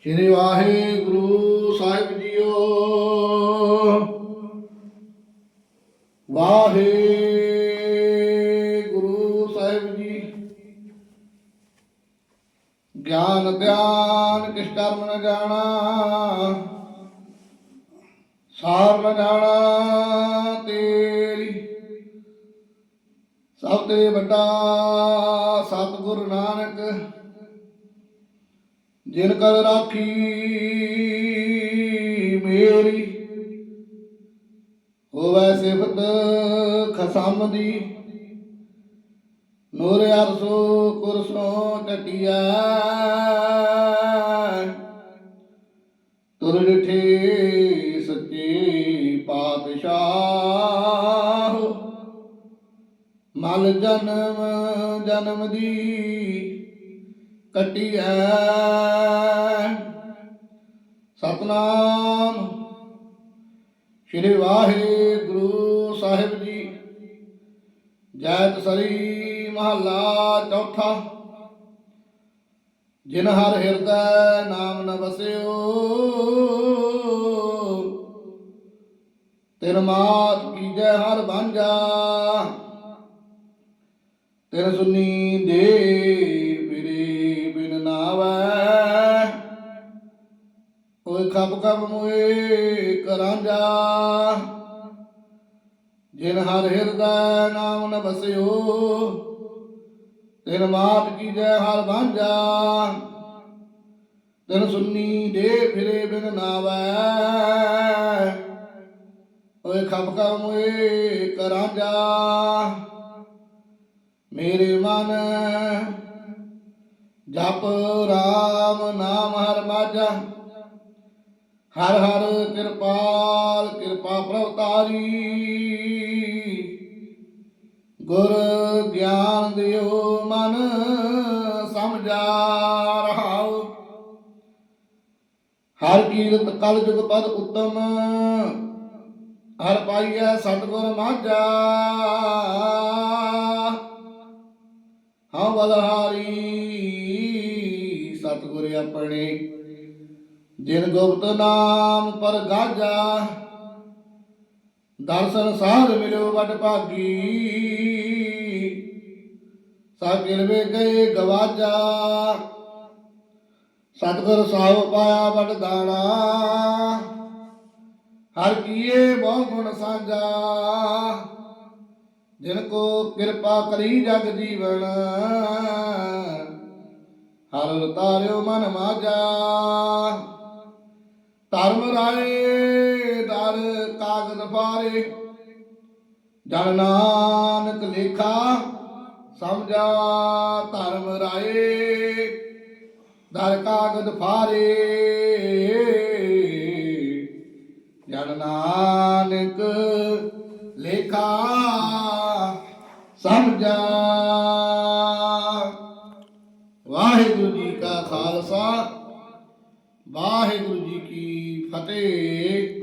ਸ਼੍ਰੀ ਵਾਹਿਗੁਰੂ ਸਾਹਿਬ ਜੀਓ। ਵਾਹਿਗੁਰੂ ਸਾਹਿਬ ਜੀ। ਗਿਆਨ, ਧਿਆਨ ਕਿਸ ਕਰਮ ਨ ਜਾਣਾ। ਸਾਰ ਨ ਜਾਣਾ ਤੇਰੀ। ਸਭ ਤੇ ਵੱਡਾ ਸਤਿਗੁਰ ਨਾਨਕ। ਜਿਨ ਕਲ ਰਾਖੀ ਮੇਰੀ, ਹੋਵੇ ਸਿਫਤ ਖਸਮ ਦੀ ਨੂਰ ਅਰਸੋ ਕੁਰਸੋਂ ਟਟਿਆ ਤੁਰ ਡਿਠੇ ਸੱਚੇ ਪਾਤਸ਼ਾਹ। ਮਲ ਜਨਮ ਜਨਮ ਦੀ ਕਟਿਐ। ਸਤਨਾਮ। ਸ਼੍ਰੀ ਵਾਹਿਗੁਰੂ ਸਾਹਿਬ ਜੀ। ਜੈਤ ਸਰੀ ਮਹੱਲਾ ਚੌਥਾ। ਜਿਨ ਹਰ ਹਿਰਦੈ ਨਾਮ ਨ ਵਸਿਓ। ਤਿਨ ਮਾਤ ਕੀਜੈ ਹਰ ਬਾਂਝਾ ਤਿਨ ਸੁਨੀ ਦੇ ਓਏ ਮੋਏ ਕਰਾਂਜਾ ਜਿਨ ਹਰ ਹਿਰਦੈ ਨਾਮ ਨ ਬਸਿਓ, ਤਿਨ ਮਾਤ ਕੀਜੈ ਹਰ ਬਾਂਝਾ ਤਿਨ ਸੁਨੀ ਦੇ ਫਿਰੇ ਬਿਨ ਨਾਵੈ, ਓਏ ਖਪ ਖਪ ਮੋਏ ਕਰਾਂਜਾ ਮੇਰੇ ਮਨ ਜਪ ਰਾਮ ਨਾਮ ਹਰ ਮਾਝਾ। ਹਰ ਹਰ ਕਿਰਪਾਲ, ਕਿਰਪਾ ਪ੍ਰਭ ਤਾਰੀ ਗੁਰ ਗਿਆਨ ਦਿਓ ਮਨ, ਸਮਝਾ ਰਹਾਉ। ਹਰ ਕੀਰਤ ਕਲ ਜੁਗ ਪਦ ਉਤਮ, ਹਰ ਪਾਈਐ ਸਤਿਗੁਰ ਮਾਝਾ। ਹਾਂ ਬਲਹਾਰੀ, ਸਤਿਗੁਰ ਆਪਣੇ ਜਿਨ ਗੁਪਤ ਨਾਮ ਪਰ ਗਾਜਾ, ਦਰਸ਼ਨ ਸਾਧ ਮਿਲਿਓ ਵਡ ਭਾਗੀ। ਸਾਕਿਰ ਵੇ ਗਏ ਗਵਾਜਾ, ਸਤਿਗੁਰ ਸਾਹਿਬ ਪਾਇਆ ਵਡ ਦਾਣਾ। ਹਰ ਕੀਏ ਬਹੁ ਗੁਣ ਸਾਂਝਾ, ਜਿਨ ਕੋ ਕਿਰਪਾ ਕਰੀ ਜਗ ਜੀਵਨ, ਹਰ ਤਾਰਿਓ ਮਨ ਮਾਜਾ ਧਰਮ ਰਾਏ, ਦਰ ਕਾਗਦ ਫਾਰੇ ਜਨ ਨਾਨਕ ਲੇਖਾ, ਸਮਝਾ ਧਰਮ ਰਾਏ, ਦਰ ਕਾਗਦ ਫਾਰੇ ਜਨ ਨਾਨਕ ਲੇਖਾ, ਸਮਝਾ। ਵਾਹਿਗੁਰੂ ਜੀ ਕਾ ਖਾਲਸਾ। ਵਾਹਿਗੁਰੂ ਜੀ ਕੀ ਫਤਿਹ।